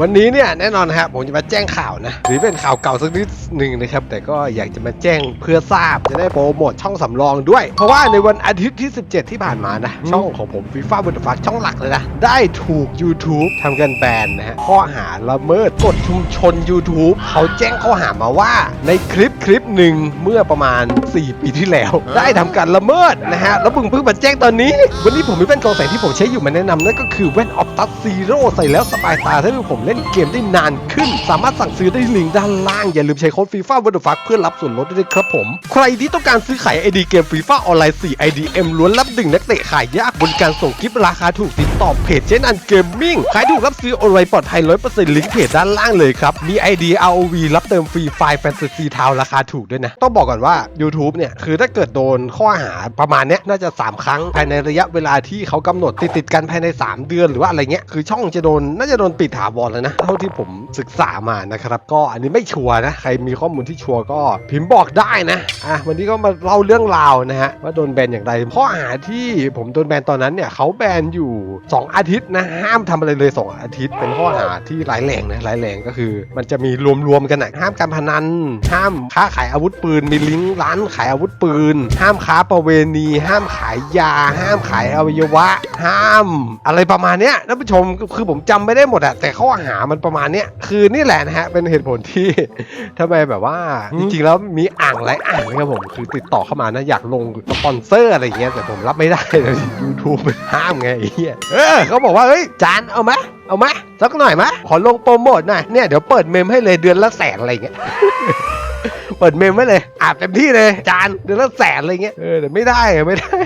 วันนี้เนี่ยแน่นอนนะครับผมจะมาแจ้งข่าวนะหรือเป็นข่าวเก่าสักนิดหนึ่งนะครับ แต่ก็อยากจะมาแจ้งเพื่อทราบจะได้โปรโมทช่องสำรองด้วย เพราะว่าในวันอาทิตย์ที่ 17 ที่ผ่านมานะ ช่องของผมฟีฟ่าบุตฟักช่องหลักเลยนะ ได้ถูก YouTube ทำการแบนนะฮะข้อหาละเมิดกฎชุมชน YouTube เขาแจ้งข้อหามาว่า ในคลิปคลิปหนึ่งเมื่อประมาณ 4 ปีที่แล้ว ได้ทำการละเมิดนะฮะแล้วมึงเพิ่งมาแจ้งตอนนี้ วันนี้ผมมีแว่นกรองแสงที่ผมใช้อยู่มาแนะนำนั่นก็คือแว่นออ t ตัสซีโร่ใส่แล้วสบายตาถ้าผมเล่นเกมได้นานขึ้น สามารถสั่งซื้อได้ลิงก์ด้านล่าง อย่าลืมใช้โค้ดฟีฟ่าวันเดอร์ฟักเพื่อรับส่วนลดด้วยครับผม ใครที่ต้องการซื้อขายไอดีเกมฟีฟ่าออนไลน์4 IDM ล้วนรับดึงนักเตะขายยากบนการส่งคลิปราคาถูกติดต่อเพจเจนอันเกมมิ่งขายถูกรับซื้อออนไลน์ปลอดภัย100%ลิงก์เพจด้านล่างเลยครับมี ID ROV รับเติมฟรีไฟล์แฟนตาซีทาวราคาถูกด้วยนะต้องบอกก่อนว่า YouTube เนี่ยคือถ้าเกิดโดนข้อหาประมาณนี้น่าจะ 3 ครั้งภายในระยะเวลาที่เขากำหนดติดติดกันภายใน 3 เดือนหรือว่าอะไรเงี้ยคือช่องจะโดนน่าจะโดนปิดถาวรแล้วนะ เท่าที่ผมศึกษามานะครับ ก็อันนี้ไม่ชัวร์นะ ใครมีข้อมูลที่ชัวร์ก็พิมพ์บอกได้นะ อะ วันนี้ก็มาเล่าเรื่องราวนะฮะ ว่าโดนแบนอย่างไรข้อหาที่ผมโดนแบนตอนนั้นเนี่ยเขาแบนอยู่ 2 อาทิตย์นะ ห้ามทำอะไรเลย 2 อาทิตย์ เป็นข้อหาที่ร้ายแรงนะ ร้ายแรงก็คือ มันจะมีรวมๆกันนะห้ามการพนัน ห้ามค้าขายอาวุธปืน มีลิงก์ร้านขายอาวุธปืน ห้ามค้าประเวณี ห้ามขายยา ห้ามขายอวัยวะ ห้าม อะไรประมาณเนี้ยท่านผู้ชม คือผมจำไม่ได้หมดอะแต่ข้อหามันประมาณเนี้ยคือนี่แหละนะฮะเป็นเหตุผลที่ทำไมแบบว่าจริงๆแล้วมีอ่างหลายอ่างนะครับผมคือติดต่อเข้ามานะอยากลงสปอนเซอร์อะไรอย่างเงี้ยแต่ผมรับไม่ได้เลย YouTube มันห้ามไงไอ้เหี้ยเออเขาบอกว่าเฮ้ยจานเอาไหมเอาไหมสักหน่อยไหมขอลงโปรโมทหน่อยเนี่ยเดี๋ยวเปิดเมมให้เลยเดือนละแสนอะไรอย่างเงี้ย เปิดเมมไว้เลยอาบเต็มที่เลย จานเดือนละแสนอะไรเงี้ยเออแต่ไม่ได้อะไม่ได้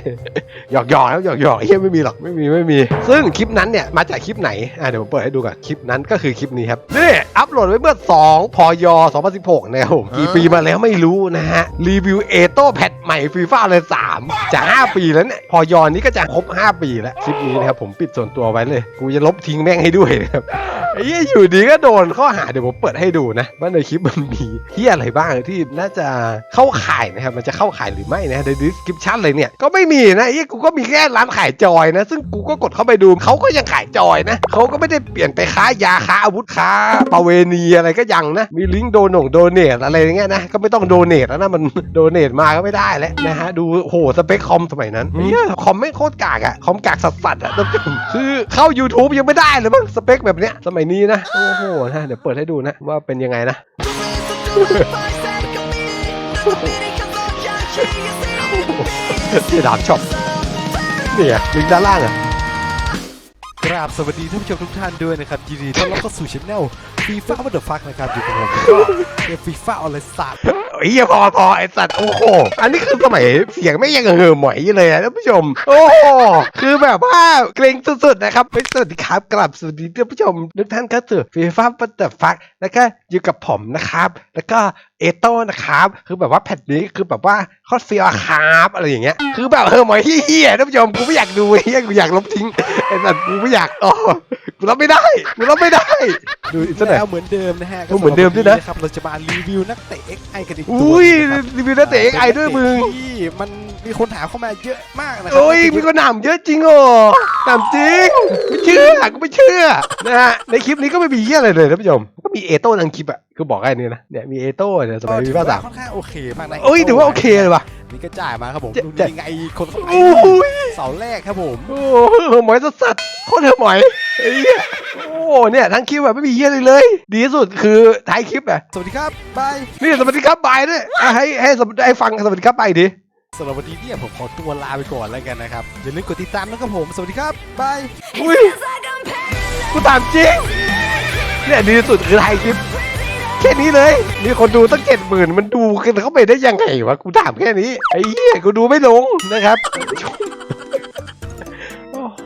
หยอกหยอกแล้วหยอกหยอกเฮียไม่มีหรอกไม่มีไม่มี ซึ่งคลิปนั้นเนี่ยมาจากคลิปไหนอะเดี๋ยวผมเปิดให้ดูก่อนคลิปนั้นก็คือคลิปนี้ครับนี่อัปโหลดไว้เมื่อ 2 พย 2016 นะครับผมกี่ปีมาแล้วไม่รู้นะฮะรีวิวเอโต้แพทใหม่ฟีฟ่าเลย 3 จะ 5 ปีแล้วเนี่ยพยนี้ก็จะครบ 5 ปีแล้วคลิปนี้นะครับผมปิดส่วนตัวไว้เลย กูจะลบทิ้งแม่งให้ด้วยนะครับไอ้ เหี้ยอยู่ดีก็โดนข้อหาเดี๋ยวผมเปิดให้ดูนะว่าในคลิปมันมีเหี้ยอะไรบ้างที่น่าจะเข้าข่ายนะครับมันจะเข้าข่ายหรือไม่นะในดีสคริปชันเลยเนี่ยก็ไม่มีนะไอ้เหี้ยกูก็มีแค่ร้านขายจอยนะซึ่งกูก็กดเข้าไปดูเขาก็ยังขายจอยนะเขาก็ไม่ได้เปลี่ยนไปค้ายาค้าอาวุธค้าประเวณีอะไรก็ยังนะ มีลิงก์โดนงโดเนทอะไรอย่างเงี้ยนะก็ไม่ต้องโดเนทแล้วนะมันโดเนทมาก็ไม่ได้แล้วนะฮะดูโหสเปคคอมสมัยนั้นเหี้ยคอมไม่โคตรกากอะคอมกากสัสๆอะคือเข้า YouTube ยังไม่ได้เลยมั้งสเปคแบบเนี้ยสมัยนี้นะ โอ้โหนะเดี๋ยวเปิดให้ดูนะ ว่าเป็นยังไงนะที่ดาบช็อปเนี่ยลิงก์ด้านล่างอะกราบสวัสดีท่านผู้ชมทุกท่านด้วยนะครับยินดีต้อนรับเข้าสู่ช anel ฟีฟ่าวัตเดอร์ฟักนะครับอยู่กับผมก็ฟีฟ่าออนไลน์ศาส เฮียพอพอไอสัตว์โอ้โหอันนี้คือสมัยเสียงไม่ยังเหือหมอยเลยนะท่านผู้ชม โอ้โหคือแบบว่าเกรงสุดๆนะครับไปสวัสดีครับกลับสวัสดีท่านผู้ชมทุกท่านครับสู่ฟีฟ่าปัตเตอร์ฟักแล้วก็อยู่กับผมนะครับ แล้วก็ เอโต้นะครับ คือแบบว่าแพทนี้คือแบบว่าคอสเฟียครับอะไรอย่างเงี้ย คือแบบเฮอหมอยเฮี้ยๆท่านผู้ชมกูไม่อยากดูเฮี้ยกูอยากลบทิ้งไอ้สัตว์กูไม่อยากอ๋อกูรับไม่ได้กูรับไม่ได้ ดูอีกสักหน่อยแล้วเหมือนเดิมนะฮะโอ้เหมือนเดิมด้วยนะครับเราจะมารีวิวนักเตะ XI กันอีกตัวอุ้ยนะครับรีวิวนักเตะ XI ด้วยมึงที่มัน มีคนถามเข้ามาเยอะมากนะครัโอ้ยมีคนถามเยอะจริงเหรอถามจริงไม่เชื่อกูไม่เชื่อนะฮะในคลิปนี้ก็ไม่มีเหี้ยอะไรเลยท่านผู้ชมก็มีเอโต้ทางคลิปอะคือบอกแค่นี้นะเนี่ยมีเอโต้เนี่ยสมัยก็มีถือภาว่าษามค่อนข้างโอเคมากนะโอ้ยถือว่าโอเคเลยว่ะนี่ก็จ่ายมาครับผมจะดูจะยังไงคนเข้าไปโอ้ยเสาแรกครับผมโอ้โหหมอยสัสๆโคตรเธอหมอยไอ้เหี้ยโอ้เนี่ยทั้งคลิปแบบไม่มีเหี้ยอะไรเลย ดีที่สุดคือท้ายคลิปอะสวัสดีครับบายนี่สวัสดีครับบายด้วยอะให้ให้สวัสดีให้ฟังสวัสดีครับบายดิ สำหรับวันนี้เนี่ยผมขอตัวลาไปก่อนแล้วกันนะครับ อย่าลืมกดติดตามนะครับผม สวัสดีครับ บาย อุ้ย กูถามจริง เนี่ยดีที่สุดคือท้ายคลิป แค่นี้เลย มีคนดูตั้งเจ็ดหมื่นมันดูกันเข้าไปได้ยังไงวะ กูถามแค่นี้ ไอ้เหี้ย กูดูไม่ลงนะครับ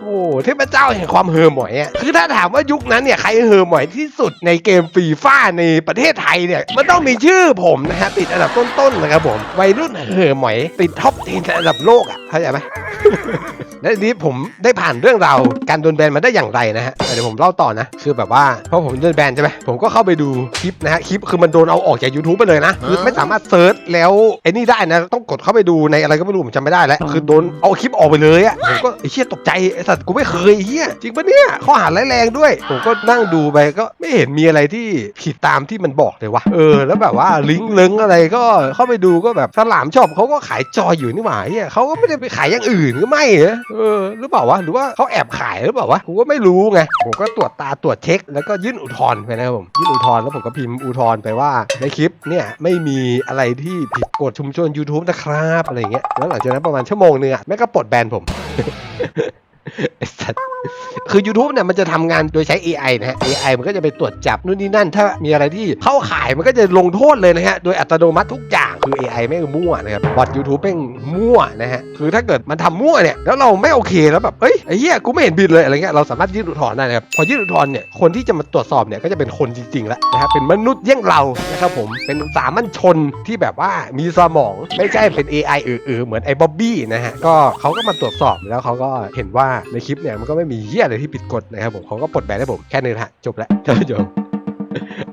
โอ้โหเทพเจ้าแห่งความเฮอหมอยอะคือถ้าถามว่ายุคนั้นเนี่ยใครเฮอหมอยที่สุดในเกมฟีฟ่าในประเทศไทยเนี่ยมันต้องมีชื่อผมนะฮะติดอันดับต้นๆนะครับผมวัยรุ่นเฮอหมอยติดท็อปทีอันดับโลกอะเข้าใจไหม และทีนี้ผมได้ผ่านเรื่องราวการโดนแบนมาได้อย่างไรนะฮะเดี๋ยวผมเล่าต่อนะ คือแบบว่าพอผมโดนแบนใช่ไหมผมก็เข้าไปดูคลิปนะฮะคลิปคือมันโดนเอาออกจาก YouTube ไปเลยนะคือไม่สามารถเซิร์ชแล้วไอ้นี่ได้นะ ต้องกดเข้าไปดูในอะไรก็ไม่รู้ผมจำไม่ได้แล้วคือโดนเอาคลิปออกไปเลยอะผมก็ไอ้เชี่ยตกใจไอ้สัสสัตว์กูไม่เคยเฮียจริงปะเนี่ยข้อหาร้ายแรงด้วย ผมก็นั่งดูไปก็ไม่เห็นมีอะไรที่ผิดตามที่มันบอกเลยวะเออ แล้วแบบว่าลิงก์เลิงอะไรก็เข้าไปดูก็แบบสลามชอบเขาก็ขายจอยอยู่นี่หว่าเฮียเขาก็ไม่ได้ไปขายอย่างอื่นก็ไม่เหรอเออหรือเปล่าวะหรือว่าเขาแอบขายหรือเปล่าวะกูก็ไม่รู้ไงผมก็ตรวจตาตรวจเช็ค แล้วก็ยื่นอุทธรณ์ไปนะครับผมยื่นอุทธรณ์แล้วผมก็พิมพ์อุทธรณ์ไปว่าในคลิปเนี่ยไม่มีอะไรที่ผิดกฎชุมชน YouTube นะครับอะไรเงี้ยแล้วหลังจากนั้นประมาณชั่วโมงนึงอะแม่ก็ปลดแบนผมไอ้สัตคือ YouTube เนี่ยมันจะทำงานโดยใช้ AI นะฮะ AI มันก็จะไปตรวจจับนู่นนี่นั่น ถ้ามีอะไรที่เข้าข่ายมันก็จะลงโทษเลยนะฮะ โดยอัตโนมัติทุกอย่าง คือ AI แม่มั่วนะครับบอท YouTube แม่งมั่วนะฮะคือถ้าเกิดมันทำมั่วเนี่ยแล้วเราไม่โอเคแล้วแบบเฮ้ยไอ้เหี้ยกูไม่เห็นบิดเลยอะไรเงี้ยเราสามารถยื่นอุทธรณ์ได้นะครับพอยื่นอุทธรณ์เนี่ยคนที่จะมาตรวจสอบเนี่ยก็จะเป็นคนจริงๆแล้วนะฮะเป็นมนุษย์เยี่ยงเรานะครับผมเป็นสามัญชนที่แบบว่ามีสมองไม่ใช่เป็น AI เออๆเหมือนไอ้บ๊อบบี้นะฮะก็เขาก็มาตรวจสอบแล้วเขาก็เห็นว่าในคลิปเนี่ยมันก็ไม่มีเหี้ยอะไรที่ผิดกฎนะครับผมเขาก็ปลดแบนให้ผมแค่นี้ฮะจบแล้วท่านผู้ชม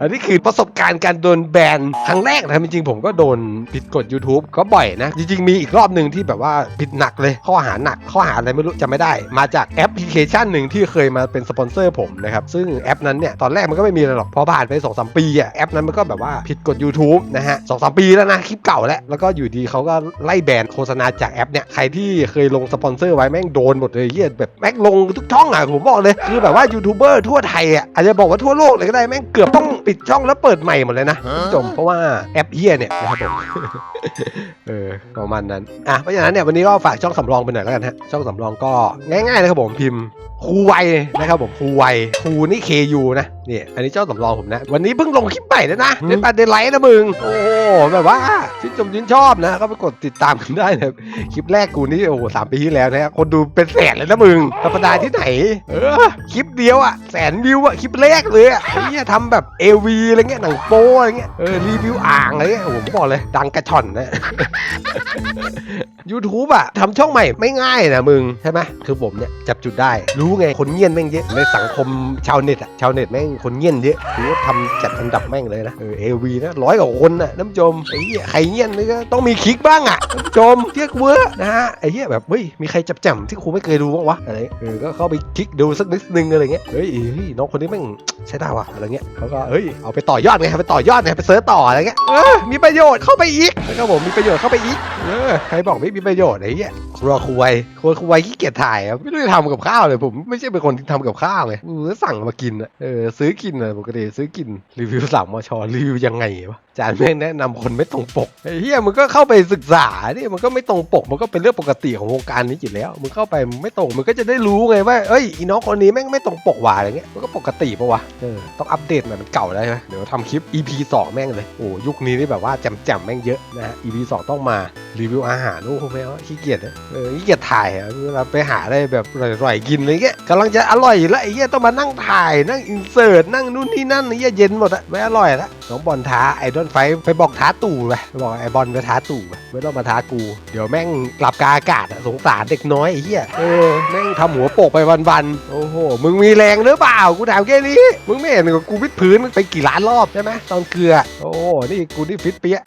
อันนี้คือประสบการณ์การโดนแบนครั้งแรกนะจริงๆผมก็โดนผิดกฎ YouTube ก็บ่อยนะ จริงๆ มีอีกรอบหนึ่งที่แบบว่าผิดหนักเลย ข้อหาหนักข้อหาอะไรไม่รู้จำไม่ได้ มาจากแอปพลิเคชันหนึ่งที่เคยมาเป็นสปอนเซอร์ผมนะครับ ซึ่งแอปนั้นเนี่ยตอนแรกมันก็ไม่มีอะไรหรอกพอผ่านไป2อสปีอะแอปนั้นมันก็แบบว่าผิดกฎ YouTube นะฮะสองสามปีแล้วนะคลิปเก่าแล้วแล้วก็อยู่ดีเขาก็ไล่แบนโฆษณาจากแอปเนี่ยใครที่เคยลงสปอนเซอร์ไว้แม่งโดนหมดเลยเหี้ยแบบแม่งลงทุกช่องอะผมบอกเลยคือแบบว่ายูทูบเบอร์ทั่วไทยอะอาจจะบอกว่าทั่วโลกเลยก็ได้แม่งเกือบต้องปิดช่องแล้วเปิดใหม่หมดเลยนะคุณผู้ชมเพราะว่าแอปเฮียเนี่ยนะครับผมเออประมาณนั้นอะเพราะฉะนั้นเนี่ยวันนี้ก็ฝากช่องสำรองไปหน่อยแล้วกันฮะช่องสำรองก็ง่ายๆนะครับผมพิมพ์ครูไวนะครับผมครูไวครูนี่ KU นะเนี่ยอันนี้เจ้าสำรองผมนะ วันนี้เพิ่งลงคลิปใหม่แล้วนะเป็นประเด็นไลท์นะมึง โอ้โหแบบว่าชื่นชมชื่นชอบนะก็ไปกดติดตามกันได้นะครับคลิปแรกกูนี่โอ้โหสามปีที่แล้วนะฮะคนดูเป็นแสนเลยนะมึงธรรมดาที่ไหน เออคลิปเดียวอะแสนวิวอะคลิปแรกเลยอะไอ้เหี้ยทำแบบเอวีอะไรเงี้ยหนังโป๊อะไรเงี้ยเออรีวิวอ่างอะไรเงี้ยโอ้โหผมบอกเลยดังกระชอนนะ YouTube อะทำช่องใหม่ไม่ง่ายนะมึง ใช่ไหมคือผมเนี่ยจับจุดได้ รู้ไงคนเงียนแม่งเยอะในสังคมชาวเน็ตอะชาวเน็ตแม่งคนเงียนเยอะถือว่าทำจัดอันดับแม่งเลยนะเออเอวีนะร้อยกว่าคนนะน้ำจมไอ้เหี้ยใครเงียนนี่ก็ต้องมีคลิกบ้างอะน้ำจมเทียกเวอร์นะฮะไอ้เหี้ยแบบเฮ้ยมีใครจับจ่ำที่ครูไม่เคยดูบ้างวะอะไรเออก็เข้าไปคลิกดูสักนิดนึงอะไรเงี้ยเฮ้ยน้องคนนี้แม่งใช้ได้ว่ะอะไรเงี้ยเขาก็เฮ้ยเอาไปต่อยอดไงไปต่อยอดไงไปเสิร์ชต่ออะไรเงี้ยเออมีประโยชน์เข้าไปอีกนะครับผมมีประโยชน์เข้าไปอีกเออใครบอกไม่มีประโยชน์ไอ้เหี้ยครัวคุยครัวคุยขี้เกียจถ่ายไม่รู้จะทำกับข้าวเลยผมไม่ใช่เป็นคนที่ทำกับข้าวเลยมือสั่งมากินอะเออซื้อกินอะปกติซื้อกินรีวิวสามมชรีวิวยังไงวะจานแม่งแนะนำคนไม่ตรงปกไอ้เหี้ยมึงก็เข้าไปศึกษาดิมันก็ไม่ตรงปก มันก็เป็นเรื่องปกติของวงการนี้อยู่แล้ว มึงเข้าไปไม่ตรงมึงก็จะได้รู้ไงว่าเอ้ยอีน้องคนนี้แม่งไม่ตรงปกว่ะอะไรเงี้ยมันก็ปกติปะวะเออต้องอัปเดตหน่อยมันเก่าแล้วใช่ไหมเดี๋ยวทำคลิป EP 2 แม่งเลยโอ้ยุคนี้นี่แบบว่าจำจำแม่งเยอะนะฮะ EP 2 ต้องมารีวิวอาหารโอ้โหไม่เอาขี้เกียจเออขี้เกียจถ่ายอะเวลาไปหาอะไรแบบอร่อยๆกินอะไรเงี้ยกำลังจะอร่อยแล้วไอ้เงี้ยต้องมานั่งถ่ายนั่งอินเสิร์ตนั่งนู่นนี่นั่นไอ้เงี้ยเย็นหมดอะไม่อร่อยละน้องบอลท้าไอดอนไฟไปบอกท้าตู่ไปบอกไอบอลไปท้าตู่ไปไม่ต้องมาท้ากู เดี๋ยวแม่งกลับกาอากาศสงสารเด็กน้อยไอ้เหี้ยเออแม่งทำหัวโปกไปวันๆโอ้โหมึงมีแรงหรือเปล่ากูถามแค่นี้มึงไม่เห็นกูวิดพื้นไปกี่ล้านรอบใช่ไหมตอนเกลือ โอ้โหนี่กูนี่ฟิตเปี้ย